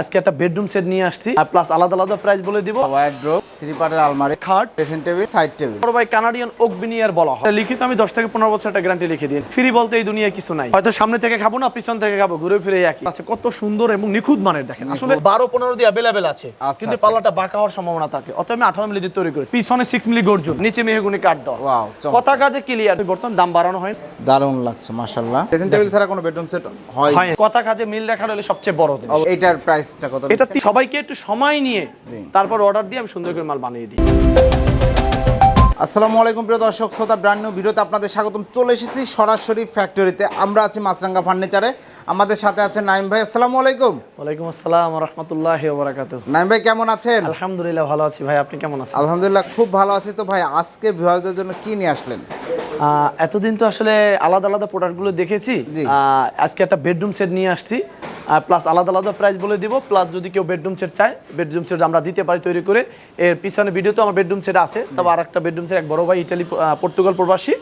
আজকে একটা bedroom set নিয়ে আসছি আর প্লাস আলাদা আলাদা প্রাইস বলে দিব। ওয়ার্ড্রোপ থ্রি পার্টের আলমারি খাট ড্রেসিং টেবিল সাইড টেবিল বড় ভাই কানাডিয়ান ওক বিনিয়ার বলা হয়। লিখিত আমি দশ থেকে পনেরো বছর একটা গ্যারান্টি লিখে দিই। ফ্রি বলতে এই দুনিয়ায় কিছু নাই। হয়তো সামনে থেকে খাব না পিছন থেকে খাব ঘুরে ফিরে একই। আচ্ছা কত সুন্দর এবং নিখুঁত মানের দেখেন। আসলে বারো পনেরো দিয়ে অ্যাভেলেবেল আছে। আচ্ছা, কিন্তু আচ্ছা। পাল্লাটা বাঁকা হওয়ার সম্ভাবনা থাকে। অত আমি আঠারো মিলি দিয়ে তৈরি করি পিছনে সিক্স মিলি গর্জুন নিচে মেহগুনি কাঠ দেওয়া। ওয়াও কথা কাজে ক্লিয়ার বর্তমান দাম বাড়ানো হয়। দারুণ লাগছে মাশাআল্লাহ। ড্রেসিং টেবিল ছাড়া কোনো বেডরুম সেট হয় কথা কাজে মিল রাখার হলে সবচেয়ে বড়। ও, এইটার প্রাইসটা কত এটা সবাইকে একটু সময় নিয়ে তারপর অর্ডার দিয়ে আমি সুন্দর করে মাল বানিয়ে দিই। আসসালামু আলাইকুম প্রিয় দর্শক শ্রোতা ব্র্যান্ড নিউ ভিডিওতে আপনাদের স্বাগতম। চলে এসেছি সরাসরি ফ্যাক্টরিতে আমরা আছি মাছরাঙ্গা ফার্নিচারে আমাদের সাথে আছে নাইম ভাই। আসসালামু আলাইকুম। ওয়ালাইকুম আসসালাম রহমতুল্লাহ বারাকাত নাইম ভাই কেমন আছেন? আলহামদুলিল্লাহ ভালো আছি ভাই। আপনি কেমন আছেন? আলহামদুলিল্লাহ খুব ভালো আছি। তো ভাই আজকে ভিউয়ারদের জন্য কি নিয়ে আসলেন? এতদিন তো আসলে আলাদা আলাদা প্রোডাক্টগুলো দেখেছি। আজকে একটা বেডরুম সেট নিয়ে আসছি। প্লাস আলাদা আলাদা প্রাইস বলে দিব প্লাস যদি কেউ বেডরুম সেট চায় বেডরুম সেট আমরা দিতে পারি তৈরি করে। এর পিছনে ভিডিও তো আমার বেডরুম সেট আছে তবে আর একটা বেডরুম সেট এক বড় ভাই ইটালি পর্তুগাল প্রবাসী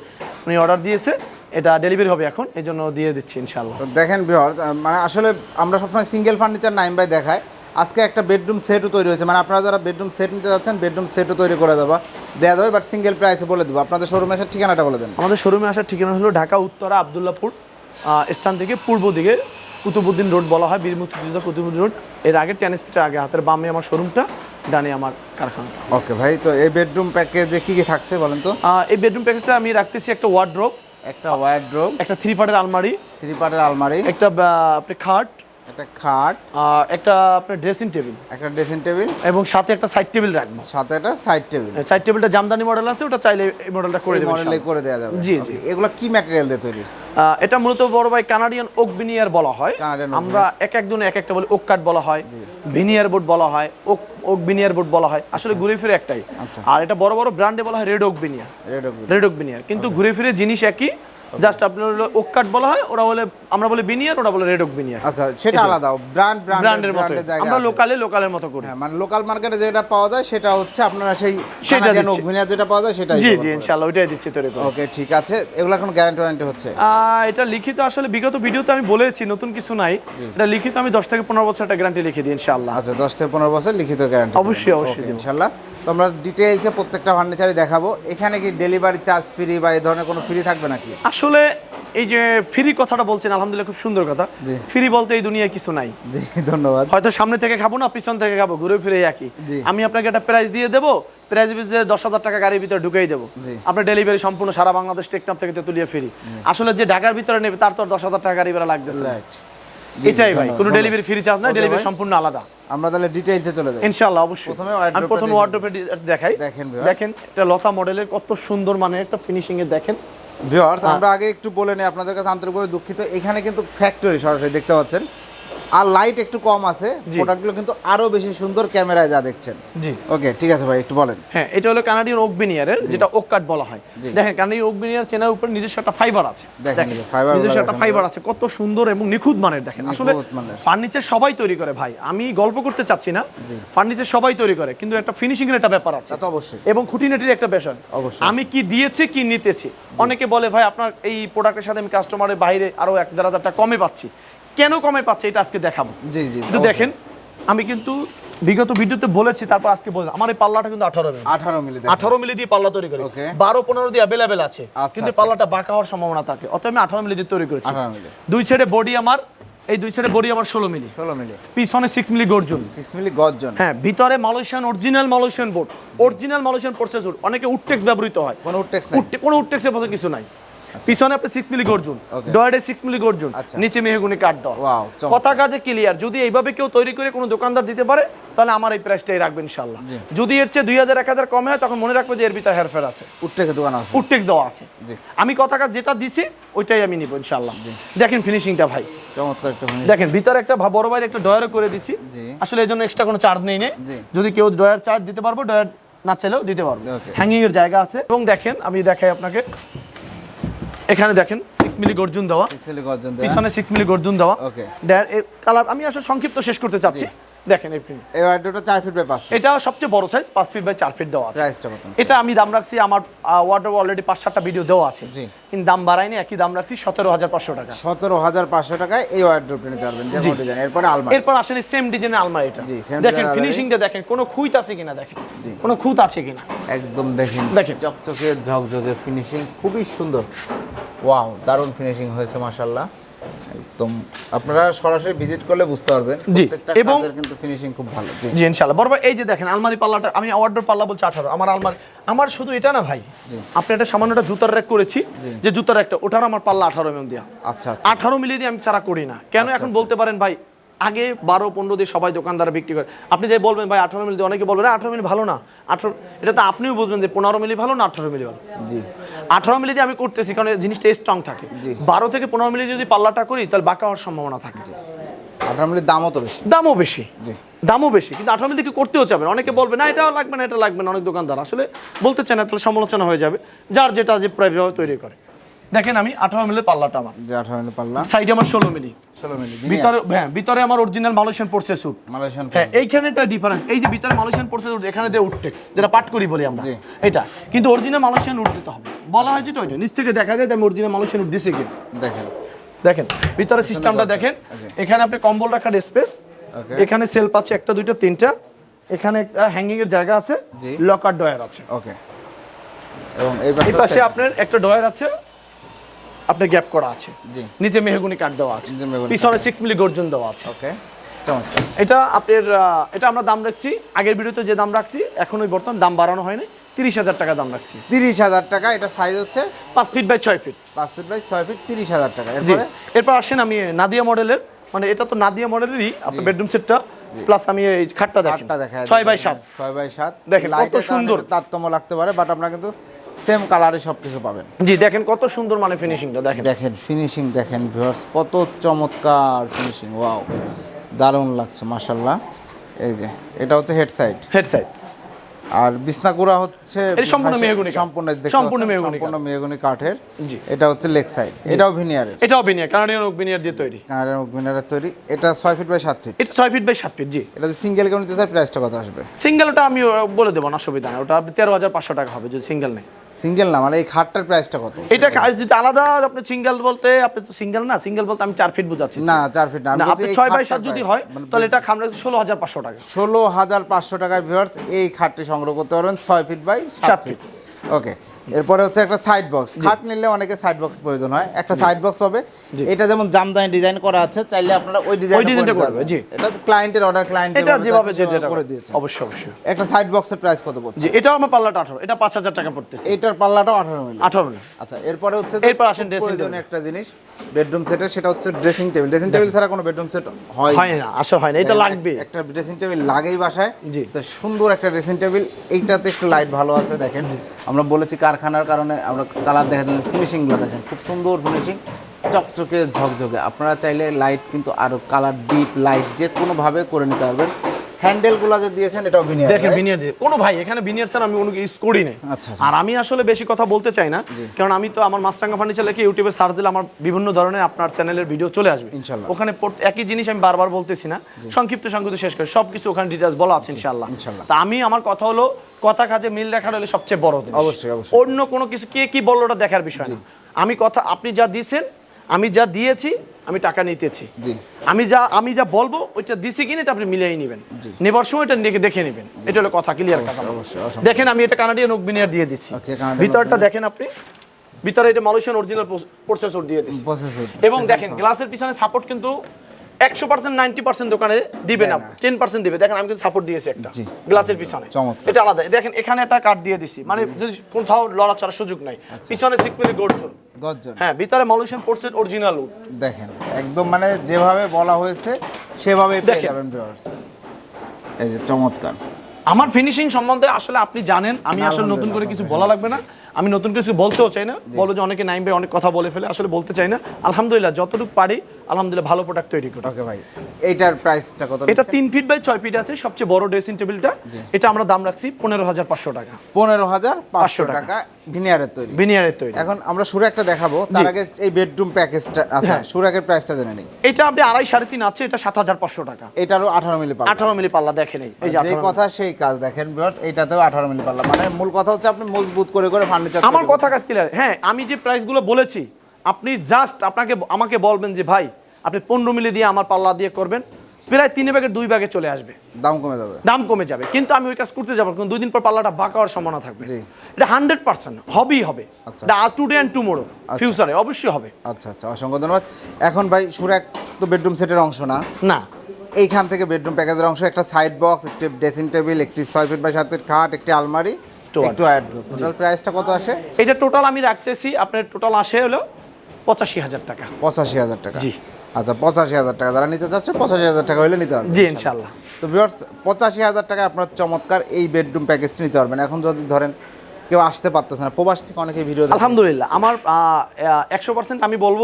উনি অর্ডার দিয়েছে। এটা ডেলিভারি হবে এখন এই জন্য দিয়ে দিচ্ছি ইনশাল্লাহ দেখেন ভিউয়ার মানে আসলে আমরা সবসময় সিঙ্গেল ফার্নিচার নাইম বাই দেখায় আজকে একটা বেডরুম সেটও তৈরি হয়েছে। মানে আপনারা যারা বেডরুম সেট নিতে যাচ্ছেন বেডরুম সেটও তৈরি করে দেওয়া দেওয়া যাবে বাট সিঙ্গেল প্রাইসে বলে দেবো। আপনাদের শোরুমে আসার ঠিকানাটা বলে দেন। আমাদের শোরুমে আসার ঠিকানা হলো ঢাকা উত্তরা আবদুল্লাপুর স্থান থেকে পূর্ব দিকে কুতুবুদ্দিন রোড বলা হয় বীর মুক্তিযোদ্ধা কুতুবুদ্দিন রোডের আগে টেনিস ফিটের আগে হাতের বামে আমার শোরুমটা ডানে আমার কারখানা। ওকে ভাই তো এই বেডরুম প্যাকেজে কি কি থাকছে বলেন তো? এই বেডরুম প্যাকেজটা আমি রাখতেছি একটা ওয়ার্ড্রোপ একটা ওয়ার্ড্রোব একটা থ্রি পার্টের আলমারি থ্রি পার্টের আলমারি। একটা আপনি খাট একটা খাট একটা আপনার ড্রেসিং টেবিল একটা ড্রেসিং টেবিল এবং সাথে একটা সাইড টেবিল রাখব। সাথে একটা সাইড টেবিল সাইড টেবিলটা জামদানি মডেল আছে ওটা চাইলে এই মডেলটা করে দেবেন মডেলে করে দেওয়া যাবে। জি, এগুলো কি ম্যাটেরিয়াল দিয়ে তৈরি? এটা মূলত বড় ভাই কানাডিয়ান ওক বিনিয়ার বলা হয়। আমরা এক একজন এক একটা বলি ওক কাঠ বলা হয় ভিনিয়ার বোর্ড বলা হয় ওক ওক বিনিয়ার বোর্ড বলা হয়। আসলে ঘুরে ফিরে একটাই। আচ্ছা। আর এটা বড় বড় ব্র্যান্ডে বলা হয় red oak veneer red red oak veneer কিন্তু ঘুরে ফিরে জিনিস একই জাস্ট আপনার হলো বলা হয় ওরা বলে আমরা বলি বিনিয়ার ওরা বলে রেড ওক বিনিয়ার আচ্ছা সেটা আলাদা। ব্র্যান্ড ব্র্যান্ড ব্র্যান্ডের মতো আমরা লোকালে লোকালের মতো করি। হ্যাঁ মানে লোকাল মার্কেটে যেটা পাওয়া যায় সেটা হচ্ছে আপনারা সেই সেটা দিচ্ছে। অভিনয় যেটা পাওয়া যায় সেটাই জি জি ইনশাআল্লাহ ওইটাই দিচ্ছি তৈরি ওকে ঠিক আছে। এগুলো এখন গ্যারান্টি ওয়ারেন্টি হচ্ছে? এটা লিখিত আসলে বিগত ভিডিওতে আমি বলেছি নতুন কিছু নাই। এটা লিখিত আমি দশ থেকে পনেরো বছর একটা গ্যারান্টি লিখে দিই ইনশাআল্লাহ। আচ্ছা দশ থেকে পনেরো বছর লিখিত গ্যারান্টি অবশ্যই, অবশ্যই দেব। ইনশাল্লাহ তো আমরা ডিটেইলসে প্রত্যেকটা ফার্নিচারই দেখাবো। এখানে কি ডেলিভারি চার্জ ফ্রি বা এই ধরনের কোনো ফ্রি থাকবে নাকি? আসলে এই যে ফ্রি কথাটা বলছেন আলহামদুলিল্লাহ খুব সুন্দর কথা। ফ্রি বলতে এই দুনিয়ায় কিছু নাই। জি ধন্যবাদ। হয়তো সামনে থেকে খাব না পিছন থেকে খাব ঘুরে ফিরে একই। আমি আপনাকে একটা প্রাইস দিয়ে দেবো প্রাইস ভিতরে দশ হাজার টাকা গাড়ির ভিতরে ঢুকিয়ে দেবো। আপনার ডেলিভারি সম্পূর্ণ সারা বাংলাদেশ টেকনাফ থেকে তুলিয়ে ফ্রি আসলে যে ঢাকার ভিতরে নেবে তার তো দশ হাজার টাকা গাড়ি ভাড়া লাগতেছে এটাই ভাই কোনো ডেলিভারি ফ্রি চার্জ না ডেলিভারি সম্পূর্ণ আলাদা। আমরা তাহলে ডিটেইলসে চলে যাই। ইনশাআল্লাহ অবশ্যই। প্রথমে আমি প্রথম ওয়ার্ডরোবে দেখাই। দেখেন দেখেন এটা লতা মডেলের কত সুন্দর মানে একটা ফিনিশিং এ দেখেন। ভিউয়ার্স আমরা আগে একটু বলে নেই আপনাদের কাছে আন্তরিকভাবে দুঃখিত। এখানে কিন্তু ফ্যাক্টরি সরাসরি দেখতে পাচ্ছেন। আর লাইট একটু কম আছে। প্রোডাক্টগুলো কিন্তু আরও বেশি সুন্দর ক্যামেরায় যা দেখছেন। জি। ওকে ঠিক আছে ভাই একটু বলেন। হ্যাঁ এটা হলো কানাডিয়ান ওক বিনিয়ারের যেটা ওক কাঠ বলা হয়। দেখেন কানাডিয়ান ওক বিনিয়ার চেনার উপর নিজস্ব একটা ফাইবার আছে। দেখেনগুলো নিজস্ব একটা ফাইবার আছে কত সুন্দর এবং নিখুঁত মানের দেখেন। আসলে ফার্নিচার সবাই তৈরি করে ভাই। আমি গল্প করতে চাচ্ছি না। ফার্নিচার সবাই তৈরি করে কিন্তু একটা ফিনিশিং এর একটা ব্যাপার আছে। তা তো অবশ্যই। এবং খুঁটিনাটির একটা বিষয় অবশ্যই। আমি কি দিয়েছি কি নিতেছি? অনেকে বলে ভাই আপনার এই প্রোডাক্টের সাথে আমি কাস্টমারের বাইরে আরও এক দেড় হাজার টাকা কমে পাচ্ছি। কেন কমে পাচ্ছি এটা আজকে দেখাবো। জি জি কিন্তু দেখেন আমি কিন্তু বিগত ভিডিওতে বলেছি তারপর আজকে বললাম আমার এই পাল্লাটা কিন্তু আঠারো মিনিট আঠারো মিলি আঠারো মিলি দিয়ে পাল্লা তৈরি করি। বারো পনেরো দিয়ে অ্যাভেলেবেল আছে। আচ্ছা, কিন্তু আচ্ছা। পাল্লাটা বাঁকা হওয়ার সম্ভাবনা থাকে। অত আমি আঠারো মিলি দিয়ে তৈরি করেছি। দুই ছেড়ে বডি আমার এই দুই সাইডে বডি আমার ষোলো মিলি। ষোলো মিলি। পিছনে সিক্স মিলি গর্জুন। সিক্স মিলি গজন হ্যাঁ ভিতরে Malaysian original Malaysian board original Malaysian processor অনেকে উডটেক্স ব্যবহৃত হয়। কোনো টেক্স নাই। কোনো উডটেক্সের মতো কিছু নাই। পিছনে আপনি মিলি গর্জুন. ডয়ারে মিলি গর্জুন আচ্ছা। নিচে মেহগুনি ওয়াও চমৎকার। কথা কাজে ক্লিয়ার যদি এইভাবে কেউ তৈরি করে কোনো দোকানদার দিতে পারে তাহলে আমার এই প্রাইসটাই ইনশাল্লাহ যদি এর চেয়ে কমে হয় তখন মনে রাখব যে এর ভিতরে হেরফের আছে। দোকান আছে। দেওয়া আছে। আমি কথা কাজ যেটা দিছি ওইটাই আমি নিব ইনশাল্লাহ দেখেন ফিনিশিংটা ভাই। চমৎকার একটা দেখেন ভিতরে একটা বড় বাইরে একটা ডয়ারও করে দিচ্ছি আসলে এই জন্য এক্সট্রা কোনো চার্জ নেই নে। যদি কেউ ডয়ার চার্জ দিতে পারব ডয়ার না চাইলেও দিতে পারব. হ্যাঙ্গিং এর জায়গা আছে। এবং দেখেন আমি দেখাই আপনাকে। এখানে দেখেন সিক্স মিলি গর্জুন দেওয়া। পিছনে সিক্স মিলি গর্জুন দেওয়া। ওকে কালার আমি আসলে সংক্ষিপ্ত শেষ করতে চাচ্ছি। দেখেন এই print। এই ওয়ার্ডটা চার ফিট বাই পাঁচ ফিট এটা সবচেয়ে বড় সাইজ পাঁচ ফিট বাই চার ফিট দেওয়া আছে। প্রাইসটা কত? এটা আমি দাম রাখছি আমার ওয়ার্ডার অলরেডি পাঁচ সাতটা ভিডিও দেওয়া আছে। জি। কিন্তু দাম বাড়াইনি একই দাম রাখছি সতেরো হাজার পাঁচশো টাকা। সতেরো হাজার পাঁচশো টাকায় এই ওয়ার্ড্রোপটা নিতে পারবেন যে কোনো ডিজাইন এরপরে আলমারি। এরপর আসলে সেম ডিজাইনের আলমারি এটা। জি, same দেখেন। ফিনিশিংটা দেখেন কোনো খুঁত আছে কিনা দেখেন। জি। কোনো খুঁত আছে কিনা। একদম দেখেন দেখেন। চকচকে ঝকঝকে ফিনিশিং খুবই সুন্দর। ওয়াও দারুণ ফিনিশিং হয়েছে মাশাল্লাহ একদম আপনারা সরাসরি ভিজিট করলে বুঝতে পারবেন। প্রত্যেকটা কাজের কিন্তু ফিনিশিং খুব ভালো। জি। ইনশাআল্লাহ। বরাবর এই যে দেখেন আলমারি পাল্লাটা আমি অর্ডার পাল্লা বলছি আঠারো আমার আলমারি আমার শুধু এটা না ভাই আপনি একটা সামান্য একটা জুতার র্যাক করেছি যে জুতার একটা ওটার আমার পাল্লা আঠারো এমএম দিয়া। আচ্ছা আচ্ছা। আঠারো মিলিয়ে দিয়ে আমি ছাড়া করি না। কেন এখন বলতে পারেন ভাই আগে বারো পনেরো দিয়ে সবাই দোকানদার বিক্রি করে। আপনি যে বলবেন ভাই আঠারো মিলি অনেকে বলবেন আঠারো মিলি ভালো না। আঠারো এটা তো আপনিও বুঝবেন যে পনেরো মিলি ভালো না আঠারো মিলি ভালো। জি। আঠারো মিলি দিয়ে আমি করতেছি কারণ জিনিসটা স্ট্রং থাকে। বারো থেকে পনেরো মিলি যদি পাল্লাটা করি তাহলে বাঁকা হওয়ার সম্ভাবনা থাকে। আপনার মিলে দামও তো বেশি। দামও বেশি। দামও বেশি। কিন্তু আঠারো মিলি থেকে করতেও চাবেন? অনেকে বলবে না এটাও লাগবে না এটা লাগবে না। অনেক দোকানদার আসলে বলতে চায় না তাহলে সমালোচনা হয়ে যাবে। যার যেটা যে প্রাইভেট তৈরি করে। দেখেন আমি আঠারো মিলি পাল্লাটা আমার। যে আঠারো মিলে পাল্লা? সাইডে আমার ষোলো মিলি। ষোলো মিলি ভিতরে হ্যাঁ ভিতরে আমার অরিজিনাল মালয়েশিয়ান মালয়েশিয়ান হ্যাঁ এইখানে একটা ডিফারেন্স এই যে ভিতরে মালয়েশিয়ান উড এখানে যেটা পাট করি বলি আমরা। এটা। কিন্তু অরিজিনাল মালয়েশিয়ান উড দিতে হবে। বলা হয় যেটা ওইটা। নিচ থেকে দেখা যায় যে আমি অরিজিনাল মালয়েশিয়ান উড দিছি কিনা দেখেন। দেখেন ভিতরে সিস্টেমটা দেখেন। এখানে আপনি কম্বল রাখার স্পেস এখানে সেল পাচ্ছে একটা দুইটা তিনটা। এখানে একটা হ্যাঙ্গিং এর জায়গা আছে। লকার ডয়ার আছে। ওকে এবং এই পাশে আপনার একটা ডয়ার আছে। আপনার গ্যাপ করা আছে। জি। নিচে মেহগুনি কাঠ দেওয়া আছে। পিছনে সিক্স মিলি গর্জন দেওয়া আছে। ওকে এটা আপনার এটা আমরা দাম রাখছি। আগের ভিডিওতে যে দাম রাখছি এখন ওই বর্তমান দাম বাড়ানো হয়নি তিরিশ হাজার টাকা দাম রাখছি। তিরিশ হাজার টাকা এটা সাইজ হচ্ছে পাঁচ ফিট বাই ছয় ফিট পাঁচ ফিট বাই ছয় ফিট তিরিশ হাজার টাকা। এরপর? আসেন আমি নাদিয়া মডেলের মানে এটা তো নাদিয়া মডেলেরই আপনার বেডরুম সেটটা প্লাস আমি এই খাটটা দেখেন। ছয় বাই সাত। ছয় বাই সাত। দেখেন, কত সুন্দর। তারতম্য লাগতে পারে বাট আপনারা কিন্তু সেম কালারে সব কিছু পাবেন। জি দেখেন কত সুন্দর মানে ফিনিশিংটা দেখেন। দেখেন ফিনিশিং দেখেন ভিউয়ার্স কত চমৎকার ফিনিশিং ওয়াও দারুণ লাগছে মাশাল্লাহ এই যে এটা হচ্ছে হেড সাইড হেড সাইড আর বিছনাকুড়া হচ্ছে সম্পূর্ণ মেহগনি সম্পূর্ণ সম্পূর্ণ পাচ্ছেন, মেহগনি সম্পূর্ণ মেহগনি কাঠের। এটা হচ্ছে লেগ সাইড। এটাও ভিনিয়ারের এটাও বিনিয়ার কানাডিয়ান ওক বিনিয়ার দিয়ে তৈরি। কানাডার ভিনিয়ারের তৈরি। এটা ছয় ফিট বাই সাত ফিট এটা ছয় ফিট বাই সাত ফিট জি। এটা যদি সিঙ্গেল কেউ নিতে চায় প্রাইসটা কত আসবে? সিঙ্গেল ওটা আমি বলে দেবো না অসুবিধা নেই। ওটা তেরো হাজার পাঁচশো টাকা হবে যদি সিঙ্গেল নেই সিঙ্গেল না মানে এই খাটটার প্রাইসটা কত? এটা যদি আলাদা আপনি সিঙ্গেল বলতে আপনি তো সিঙ্গেল না সিঙ্গেল বলতে আমি চার ফিট বুঝাচ্ছি। না চার ফিট না। আমি বলছি আপনি এই ছয় বাই খাটটার সাত যদি হয় মানে তাহলে এটা হাজার পাঁচশো টাকা। ষোলো হাজার পাঁচশো টাকায় ভিউয়ার্স এই খাটটি সংগ্রহ করতে পারবেন ছয় ফিট বাই সাত ফিট ওকে এরপরে হচ্ছে একটা সাইড বক্স খাট নিলে অনেকে সাইড বক্স প্রয়োজন হয়। একটা সাইড বক্স পাবে। এটা যেমন জামদানি ডিজাইন করা আছে চাইলে আপনারা ওই ডিজাইন ডিজাইনটা করবে, জি। এটা ক্লায়েন্টের অর্ডার ক্লায়েন্ট এটা যেভাবে যেটা করে। দিয়েছে। অবশ্যই অবশ্যই। একটা সাইড বক্সের প্রাইস কত পড়ছে? জি এটাও আমার পাল্লাটা আঠারো এটা পাঁচ হাজার টাকা পড়তেছে। এইটার পাল্লাটাও আঠারো মিলি। আঠারো মিনিট আচ্ছা এরপরে হচ্ছে এরপর আসেন dressing প্রয়োজনীয় একটা জিনিস বেডরুম সেটের সেটা হচ্ছে ড্রেসিং টেবিল ড্রেসিং টেবিল ছাড়া কোনো বেডরুম সেট হয় হয় না আসলে হয় না এটা লাগবে। একটা ড্রেসিং টেবিল লাগেই বাসায়। জি। তো সুন্দর একটা ড্রেসিং টেবিল এইটাতে একটু লাইট ভালো আছে দেখেন। আমরা বলেছি কারখানার কারণে আমরা কালার দেখা দিলাম ফিনিশিংগুলো দেখেন, খুব সুন্দর ফিনিশিং চকচকে ঝকঝকে। আপনারা চাইলে লাইট কিন্তু আরও কালার ডিপ লাইট যে কোনোভাবে করে নিতে পারবেন। হ্যান্ডেলগুলো যে দিয়েছেন এটাও ভিনিয়ার দেখেন ভিনিয়ার দিয়ে। কোনো ভাই এখানে ভিনিয়ার স্যার আমি কোনো ইউজ করি না আচ্ছা, আচ্ছা। আর আমি আসলে বেশি কথা বলতে চাই না কারণ আমি তো আমার মাস্টাঙ্গা ফার্নিচার লেখে ইউটিউবে সার্চ দিলে আমার বিভিন্ন ধরনের আপনার চ্যানেলের ভিডিও চলে আসবে। ওখানে একই জিনিস আমি বারবার বলতেছি না সংক্ষিপ্ত সংক্ষিপ্ত শেষ করে সবকিছু ওখানে ডিটেলস বলা আছে ইনশাল্লাহ। তা আমি আমার কথা হলো কথা কাজে মিল রাখার হলে সবচেয়ে বড় অবশ্যই, অবশ্যই। অন্য কোনো কিছু কে কি বলল ওটা দেখার বিষয় না। আমি কথা আপনি যা দিয়েছেন আমি যা দিয়েছি আমি টাকা নিতেছি। আমি যা আমি যা বলব ওইটা দিছি কিনা এটা আপনি মিলিয়ে নেবেন। নেবার সময় এটা দেখে নেবেন। এটা হলো কথা ক্লিয়ার কথা। দেখেন আমি এটা কানাডিয়ান ওক বিনিয়ার দিয়ে দিচ্ছি ভিতরটা দেখেন আপনি। ভিতরে এটা মালয়েশিয়ান অরিজিনাল প্রসেসর দিয়ে দিচ্ছি এবং দেখেন গ্লাসের পিছনে সাপোর্ট কিন্তু একশো পার্সেন্ট নাইনটি পার্সেন্ট দোকানে দিবে না টেন পার্সেন্ট দিবে। দেখেন আমি কিন্তু সাপোর্ট দিয়েছি একটা। গ্লাসের পিছনে। এটা আলাদা। দেখেন এখানে একটা কাঠ দিয়ে দিছি। মানে যদি কোথাও লড়াচড়ার সুযোগ নাই। আচ্ছা। পিছনে সিক্স মিলি গর্জন। হ্যাঁ ভিতরে মালয়েশিয়ান পোর্সেট অরিজিনাল উড দেখেন একদম মানে যেভাবে বলা হয়েছে সেভাবে পেয়ে যাবেন। এই যে চমৎকার। আমার ফিনিশিং সম্বন্ধে আসলে আপনি জানেন আমি আসলে নতুন করে কিছু বলা লাগবে না। আমি নতুন কিছু বলতেও চাই না। বলো যে অনেকে নাইম ভাই অনেক কথা বলে ফেলে আসলে বলতে চাই না। আলহামদুলিল্লাহ যতটুকু পারি আলহামদুলিল্লাহ ভালো প্রোডাক্ট তৈরি করি। ওকে ভাই এটার প্রাইসটা কত এটা তিন ফিট বাই ছয় ফিট আছে সবচেয়ে বড় ড্রেসিং টেবিলটা এটা আমরা দাম রাখছি পনেরো হাজার পাঁচশো টাকা। পনেরো হাজার পাঁচশো টাকা। ভিনিয়ারের তৈরি। ভিনিয়ারের তৈরি। এখন আমরা সুরে একটা দেখাবো। তার আগে এই বেডরুম প্যাকেজটা হ্যাঁ। সুরাকের প্রাইসটা জেনে নিই। এটা আপনি আড়াই সাড়ে তিন আছে এটা সাত হাজার পাঁচশো টাকা। এটারও আঠারো মিলি পাল্লা। আঠারো মিলি পাল্লা দেখে নেই এই যে যে 18 কথা সেই কাজ দেখেন বিয়ার্স এইটাতেও আঠারো মিলি পাল্লা। মানে মূল কথা হচ্ছে আপনি মজবুত করে করে ফার্নিচার আমার কথা কাজ ক্লিয়ার হ্যাঁ আমি যে প্রাইসগুলো বলেছি আপনি জাস্ট আপনাকে আমাকে বলবেন যে ভাই আপনি পনেরো মিলি দিয়ে আমার পাল্লা দিয়ে করবেন। প্রায় তিন ভাগের দুই ভাগে চলে আসবে। দাম কমে যাবে। দাম কমে যাবে। কিন্তু আমি ওই কাজ করতে যাব কিন্তু দুই দিন পর পাল্লাটা বাঁকা হওয়ার সম্ভাবনা থাকবে। এটা হান্ড্রেড পার্সেন্ট হবেই হবে। আচ্ছা। টুডে অ্যান্ড টুমোরো ফিউচারে অবশ্যই হবে। আচ্ছা আচ্ছা অসংখ্য ধন্যবাদ। এখন ভাই সুরাক তো বেডরুম সেটের অংশ না? না। এইখান থেকে বেডরুম প্যাকেজের অংশ একটা সাইড বক্স একটি ড্রেসিং টেবিল একটি ছয় ফিট বাই সাত ফিট খাট একটি আলমারি। একটু ওয়ার্ড্রোব টোটাল প্রাইসটা কত আসে? এটা টোটাল আমি রাখতেছি আপনার টোটাল আসে হলো পঁচাশি হাজার টাকা। পঁচাশি হাজার টাকা। জি। আচ্ছা পঁচাশি হাজার টাকা যারা নিতে চাচ্ছে পঁচাশি হাজার টাকা হলে নিতে পারবে জি ইনশাল্লাহ। তো ভিউয়ার্স পঁচাশি হাজার টাকা আপনার চমৎকার এই বেডরুম প্যাকেজটি নিতে পারবেন। এখন যদি ধরেন কেউ আসতে পারতেছে না। প্রবাস থেকে অনেকে ভিডিও আলহামদুলিল্লাহ আমার একশো পার্সেন্ট আমি বলব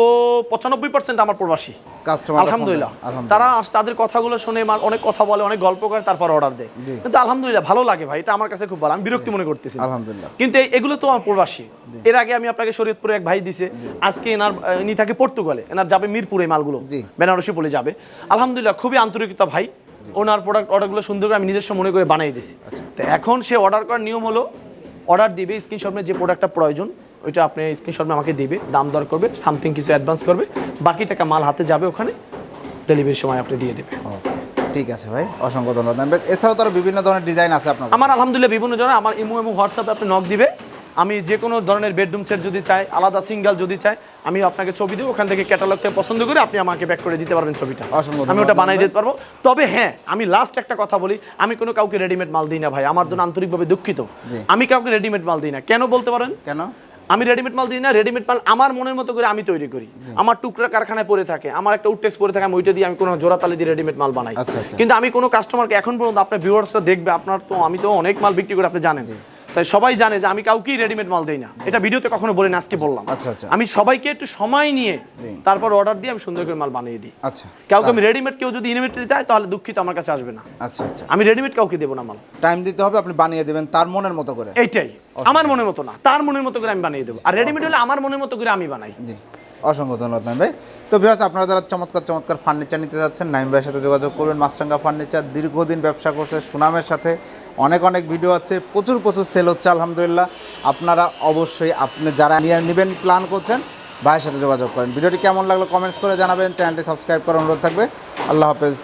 পঁচানব্বই পার্সেন্ট আমার প্রবাসী। কাস্টমার আলহামদুলিল্লাহ। তারা তাদের কথাগুলো শুনে অনেক কথা বলে অনেক গল্প করে তারপর অর্ডার দেয়। কিন্তু আলহামদুলিল্লাহ ভালো লাগে ভাই এটা আমার কাছে খুব ভালো। আমি বিরক্তি মনে করতেছি। আলহামদুলিল্লাহ। কিন্তু এগুলো তো আমার প্রবাসী। এর আগে আমি আপনাকে শরীয়তপুরে এক ভাই দিছে আজকে এনার ইনি থাকে পর্তুগালে এনার যাবে মিরপুরে মালগুলো। বেনারসি বলে যাবে। আলহামদুলিল্লাহ খুবই আন্তরিকতা ভাই। ওনার প্রোডাক্ট অর্ডারগুলো সুন্দর করে আমি নিজস্ব মনে করে বানিয়ে দিছি। আচ্ছা। তো এখন সে অর্ডার করার নিয়ম হলো অর্ডার দিবে স্ক্রিনশটে যে প্রোডাক্টটা প্রয়োজন ওইটা আপনি স্ক্রিনশটে আমাকে দিবে দাম দর করবে সামথিং কিছু অ্যাডভান্স করবে বাকি টাকা মাল হাতে যাবে ওখানে ডেলিভারির সময় আপনি দিয়ে দেবে ওকে ঠিক আছে ভাই অসংখ্য ধন্যবাদ। এছাড়াও তো বিভিন্ন ধরনের ডিজাইন আছে আপনার আমার আলহামদুলিল্লাহ বিভিন্ন ধরনের আমার ইমো এবং হোয়াটসঅ্যাপে আপনি নক দিবে। আমি যে কোনো ধরনের বেডরুম সেট যদি চাই আলাদা সিঙ্গেল যদি চাই আমি আপনাকে ছবি দেবো ওখান থেকে ক্যাটালগ থেকে পছন্দ করে আপনি আমাকে ব্যাক করে দিতে পারবেন ছবিটা। আমি ওটা বানাই দিতে পারব। তবে হ্যাঁ আমি লাস্ট একটা কথা বলি আমি কোনো কাউকে রেডিমেড মাল দিই না ভাই আমার জন্য আন্তরিকভাবে দুঃখিত। আমি কাউকে রেডিমেড মাল দিই না। কেন বলতে পারেন? কেন? আমি রেডিমেড মাল দিই না রেডিমেড মাল আমার মনের মতো করে আমি তৈরি করি। আমার টুকরা কারখানায় পড়ে থাকে আমার একটা উডটেক্স পড়ে থাকে আমি ওইটা দিয়ে আমি কোনো জোড়া তালি দিয়ে রেডিমেড মাল বানাই। আচ্ছা, আচ্ছা। কিন্তু আমি কোনো কাস্টমারকে এখন পর্যন্ত আপনার ভিউয়ার্সরা দেখবে আপনার তো আমি তো অনেক মাল বিক্রি করে আপনি জানেন। তাই সবাই জানে যে আমি কাউকেই রেডিমেড মাল দেই না। এটা ভিডিওতে কখনো বলি না আজকে বললাম। আচ্ছা, আচ্ছা। আমি সবাইকে একটু সময় নিয়ে তারপর অর্ডার দিয়ে আমি সুন্দর করে মাল বানিয়ে দিই। আচ্ছা। কাউকে আমি রেডিমেড কেউ যদি ইনভেটরি চায় তাহলে দুঃখিত আমার কাছে আসবে না। আচ্ছা আচ্ছা। আমি রেডিমেড কাউকে দেবো না মাল। টাইম দিতে হবে আপনি বানিয়ে দেবেন তার মনের মতো করে। এইটাই। আমার মনের মতো না তার মনের মতো করে আমি বানিয়ে দেবো। আর রেডিমেড হলে আমার মনের মতো করে আমি বানাই। জি। অসংখ্য ধন্যবাদ, নাইম ভাই। তো ভিউয়ার্স আপনারা যারা চমৎকার চমৎকার ফার্নিচার নিতে যাচ্ছেন, নাইম ভাইয়ের সাথে যোগাযোগ করবেন মাস্টাঙ্গা ফার্নিচার দীর্ঘদিন ব্যবসা করছে সুনামের সাথে। অনেক অনেক ভিডিও আছে, প্রচুর প্রচুর সেল হচ্ছে, আলহামদুলিল্লাহ। আপনারা অবশ্যই আপনি যারা নিয়ে নেবেন প্ল্যান করছেন, ভাইয়ের সাথে যোগাযোগ করেন। ভিডিওটি কেমন লাগল কমেন্টস করে জানাবেন। চ্যানেলটি সাবস্ক্রাইব করার অনুরোধ থাকবে। আল্লাহ হাফেজ।